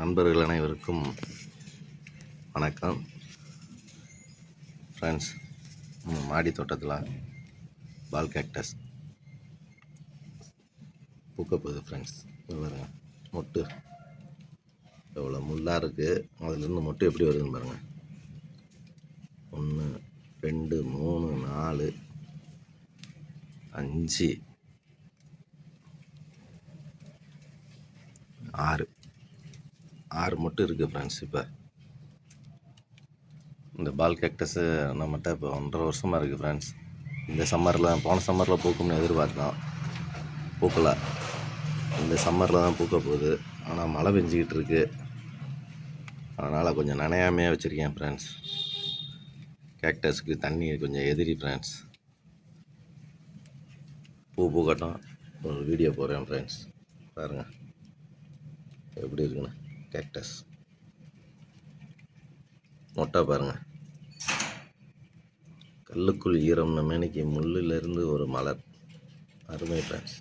நண்பர்கள் அனைவருக்கும் வணக்கம். ஃப்ரெண்ட்ஸ் மாடி தோட்டத்தில் பால் கேக்டஸ் பூக்க போகுது ஃப்ரெண்ட்ஸ் பாருங்க மொட்டு. எவ்வளோ முள்ளாக இருக்குது அதுலேருந்து மொட்டு எப்படி வருதுன்னு பாருங்கள் ஒன்று ரெண்டு மூணு நாலு அஞ்சு ஆறு. ஆறு மட்டும் இருக்குது ஃப்ரெண்ட்ஸ் இப்போ. இந்த பால் கேக்டஸு நம்மகிட்ட இப்போ ஒன்றரை வருஷமாக இருக்குது ஃப்ரெண்ட்ஸ் இந்த சம்மரில் போன சம்மரில் பூக்கும்னு எதிர்பார்த்தோம். பூக்கலை. இந்த சம்மரில் தான் பூக்க போகுது. ஆனால் மழை பெஞ்சிக்கிட்டு இருக்கு. அதனால் கொஞ்சம் நனையாமையே வச்சுருக்கேன் ஃப்ரெண்ட்ஸ் கேக்டஸுக்கு தண்ணி கொஞ்சம் எதிரி ஃப்ரெண்ட்ஸ் பூ பூக்கட்டும். ஒரு வீடியோ போடுறேன் ஃப்ரெண்ட்ஸ் பாருங்கள் எப்படி இருக்குன்னு. கேக்டஸ் மொட்டை பாருங்கள் கல்லுக்குள் ஈரம் மேனிக்கு முள்ளிலிருந்து ஒரு மலர். அருமை ஃப்ரெண்ட்ஸ்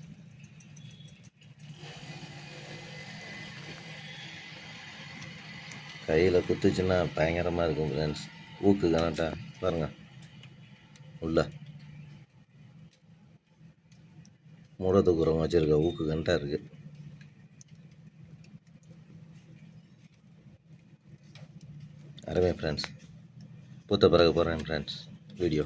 கையில் குத்துச்சுன்னா பயங்கரமாக இருக்கும் ஃப்ரெண்ட்ஸ் ஊக்கு கனட்டா பாருங்கள் உள்ள. மூட வச்சுருக்க ஊக்கு கனட்டா இருக்குது அருமை ஃப்ரெண்ட்ஸ் பூத்த பிறகு போகிறேன் ஃப்ரெண்ட்ஸ் வீடியோ